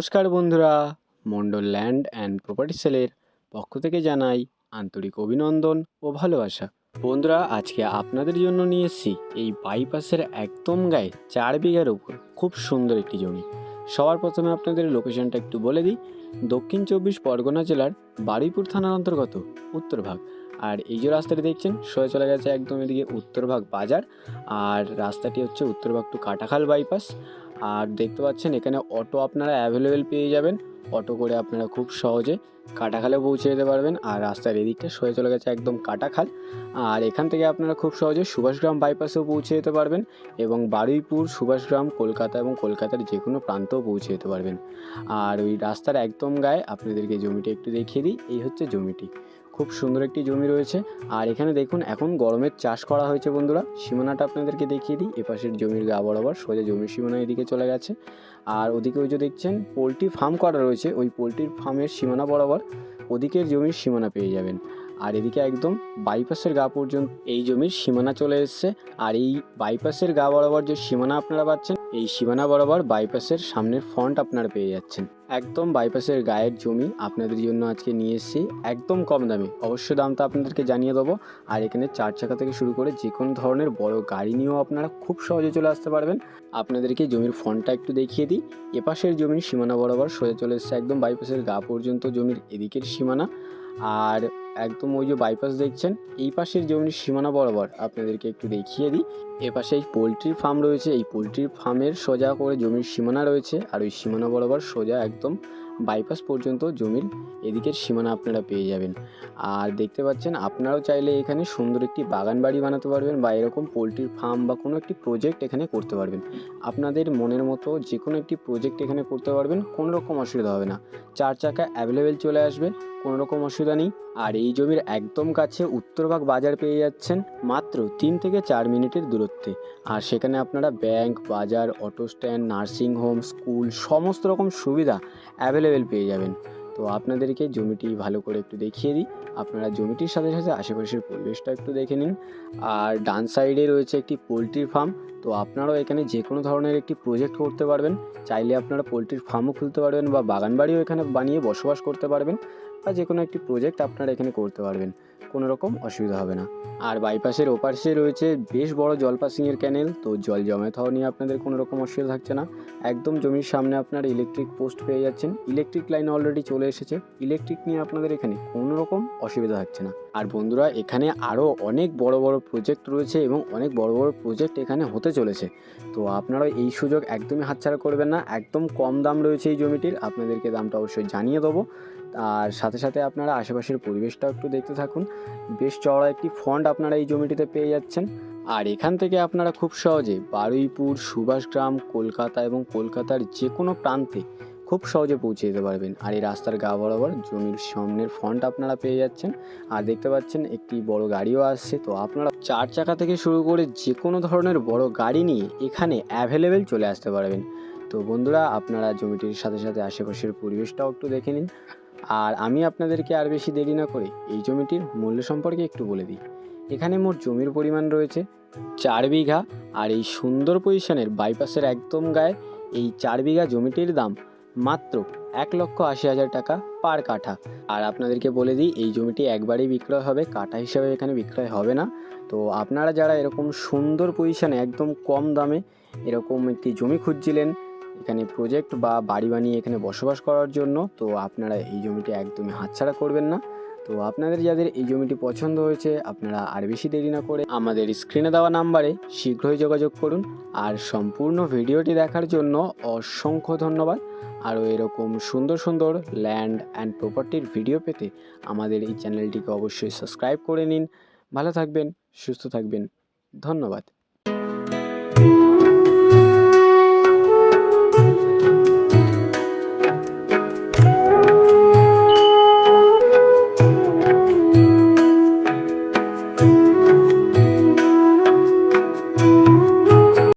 নমস্কার বন্ধুরা, Mondal land and property সেলের পক্ষ থেকে জানাই আন্তরিক অভিনন্দন ও ভালোবাসা। বন্ধুরা, আজকে আপনাদের জন্য নিয়ে এসেছি এই বাইপাসের একদম গায়ে চার বিঘার উপর খুব সুন্দর একটি জমি। সবার প্রথমে আপনাদের লোকেশনটা একটু বলে দিই। দক্ষিণ চব্বিশ পরগনা জেলার বারুইপুর থানার অন্তর্গত উত্তরভাগ। আর এই যে রাস্তাটি দেখছেন সয়ে চলে গেছে একদম এদিকে উত্তরভাগ বাজার। আর রাস্তাটি হচ্ছে উত্তরভাগ টু কাটাখাল বাইপাস। আর দেখতে পাচ্ছেন, এখানে অটো আপনারা অ্যাভেলেবেল পেয়ে যাবেন। অটো করে আপনারা খুব সহজে কাটাখালে পৌঁছে যেতে পারবেন। আর রাস্তার এদিকটা সয়ে চলে গেছে একদম কাটাখাল। আর এখান থেকে আপনারা খুব সহজে সুভাষগ্রাম বাইপাসেও পৌঁছে যেতে পারবেন এবং বারুইপুর, সুভাষগ্রাম, কলকাতা এবং কলকাতার যে কোনো প্রান্তেও পৌঁছে যেতে পারবেন। আর ওই রাস্তার একদম গায়ে আপনাদেরকে জমিটি একটু দেখিয়ে দিই। এই হচ্ছে জমিটি। খুব সুন্দর একটি জমি রয়েছে। আর এখানে দেখুন, এখন গরমের চাষ করা হয়েছে বন্ধুরা। সীমানাটা আপনাদেরকে দেখিয়ে দিই। এপাশের জমির গা বরাবর সোজা জমির সীমানা এদিকে চলে গেছে। আর ওদিকে ওই যে দেখছেন, পোলট্রি ফার্ম করা রয়েছে। ওই পোলট্রির ফার্মের সীমানা বরাবর ওদিকের জমির সীমানা পেয়ে যাবেন। আর এদিকে একদম বাইপাসের গা পর্যন্ত এই জমির সীমানা চলে এসছে। আর এই বাইপাসের গা বরাবর যে সীমানা আপনারা পাচ্ছেন, এই সীমানা বরাবর বাইপাসের সামনের ফ্রন্ট আপনারা পেয়ে যাচ্ছেন। একদম বাইপাসের গায়ের জমি আপনাদের জন্য আজকে নিয়ে এসেছি, একদম কম দামে। অবশ্যই দামটা আপনাদেরকে জানিয়ে দেবো। আর এখানে চার চাকা থেকে শুরু করে যে কোনো ধরনের বড় গাড়ি নিয়েও আপনারা খুব সহজে চলে আসতে পারবেন। আপনাদেরকে জমির ফোনটা একটু দেখিয়ে দিই। এপাশের জমির সীমানা বরাবর সোজা চলে এসছে একদম বাইপাসের গা পর্যন্ত জমির এদিকের সীমানা। আর একদম ওই যে বাইপাস দেখছেন, এই পাশের জমির সীমানা বরাবর আপনাদেরকে একটু দেখিয়ে দিই। এ পাশে এই পোলট্রির ফার্ম রয়েছে, এই পোলট্রির ফার্মের সোজা করে জমির সীমানা রয়েছে আর ওই সীমানা বরাবর সোজা একদম বাইপাস পর্যন্ত জমির এদিকের সীমানা আপনারা পেয়ে যাবেন। আর দেখতে পাচ্ছেন, আপনারাও চাইলে এখানে সুন্দর একটি বাগান বাড়ি বানাতে পারবেন বা এরকম পোলট্রির ফার্ম বা কোনো একটি প্রজেক্ট এখানে করতে পারবেন। আপনাদের মনের মতো যে কোনো একটি প্রজেক্ট এখানে করতে পারবেন, কোনো রকম অসুবিধা হবে না। চার চাকা অ্যাভেলেবেল চলে আসবে, কোনো রকম অসুবিধা নেই। আর এই জমির একদম কাছে উত্তরভাগ বাজার পেয়ে যাচ্ছেন মাত্র তিন থেকে চার মিনিটের দূরত্বে। আর সেখানে আপনারা ব্যাংক, বাজার, auto stand, nursing home, school, সমস্ত রকম সুবিধা অ্যাভেলেবেল পেয়ে যাবেন। তো আপনাদেরকে জমিটি ভালো করে একটু দেখিয়ে দিই। আপনারা জমিটির সাথে সাথে আশেপাশের পরিবেশটা একটু দেখে নিন। আর ডান সাইডে রয়েছে একটি পোলট্রির ফার্ম। তো আপনারাও এখানে যে কোনো ধরনের একটি প্রজেক্ট করতে পারবেন। চাইলে আপনারা পোলট্রির ফার্মও খুলতে পারবেন বা বাগান বাড়িও এখানে বানিয়ে বসবাস করতে পারবেন। বা যে কোনো একটি প্রজেক্ট আপনারা এখানে করতে পারবেন। কোনো রকম অসুবিধা হবে না। আর বাইপাসের ওপাশে রয়েছে বেশ বড় জল জলপাসিংয়ের ক্যানেল তো জল জমায়েত হওয়া নিয়ে আপনাদের কোনো রকম অসুবিধা থাকছে না। একদম জমির সামনে আপনার ইলেকট্রিক পোস্ট পেয়ে যাচ্ছেন। ইলেকট্রিক লাইন অলরেডি চলে এসেছে। ইলেকট্রিক নিয়ে আপনাদের এখানে কোনো রকম অসুবিধা থাকছে না। আর বন্ধুরা, এখানে আরও অনেক বড় বড় প্রজেক্ট রয়েছে এবং অনেক বড় বড় প্রজেক্ট এখানে হতে চলেছে। তো আপনারা এই সুযোগ একদমই হাতছাড়া করবেন না। একদম কম দাম রয়েছে এই জমিটির। আপনাদেরকে দামটা অবশ্যই জানিয়ে দেবো। আর সাথে সাথে আপনারা আশেপাশের পরিবেশটাও একটু দেখতে থাকুন। বেশ চওড়া একটি ফন্ড আপনারা এই জমিটিতে পেয়ে যাচ্ছেন। আর এখান থেকে আপনারা খুব সহজে বারুইপুর, সুভাষগ্রাম, কলকাতা এবং কলকাতার যে কোনো প্রান্তে খুব সহজে পৌঁছে যেতে পারবেন। আর এই রাস্তার গা বরাবর জমির সামনের ফন্ট আপনারা পেয়ে যাচ্ছেন। আর দেখতে পাচ্ছেন একটি বড় গাড়িও আসছে। তো আপনারা চার চাকা থেকে শুরু করে যে কোনো ধরনের বড় গাড়ি নিয়ে এখানে অ্যাভেলেবেল চলে আসতে পারবেন। তো বন্ধুরা, আপনারা জমিটির সাথে সাথে আশেপাশের পরিবেশটাও একটু দেখে নিন। আর আমি আপনাদেরকে আর বেশি দেরি না করে এই জমিটির মূল্য সম্পর্কে একটু বলে দিই। এখানে মোট জমির পরিমাণ রয়েছে চার বিঘা আর এই সুন্দর পজিশনের বাইপাসের একদম গায়ে এই চার বিঘা জমিটির দাম মাত্র এক লক্ষ আশি হাজার টাকা পার কাঠা। আর আপনাদেরকে বলে দিই, এই জমিটি একবারেই বিক্রয় হবে, কাঠা হিসাবে এখানে বিক্রয় হবে না। তো আপনারা যারা এরকম সুন্দর পজিশনে একদম কম দামে এরকম একটি জমি খুঁজছিলেন এখানে প্রজেক্ট বা বাড়ি বানিয়ে এখানে বসবাস করার জন্য, তো আপনারা এই জমিটি একদমই হাতছাড়া করবেন না। তো আপনাদের যাদের এই জমিটি পছন্দ হয়েছে, আপনারা আর বেশি দেরি না করে আমাদের স্ক্রিনে দেওয়া নাম্বারে শীঘ্রই যোগাযোগ করুন। আর সম্পূর্ণ ভিডিওটি দেখার জন্য অসংখ্য ধন্যবাদ। আরও এরকম সুন্দর সুন্দর ল্যান্ড অ্যান্ড প্রপার্টির ভিডিও পেতে আমাদের এই চ্যানেলটিকে অবশ্যই সাবস্ক্রাইব করে নিন। ভালো থাকবেন, সুস্থ থাকবেন। ধন্যবাদ।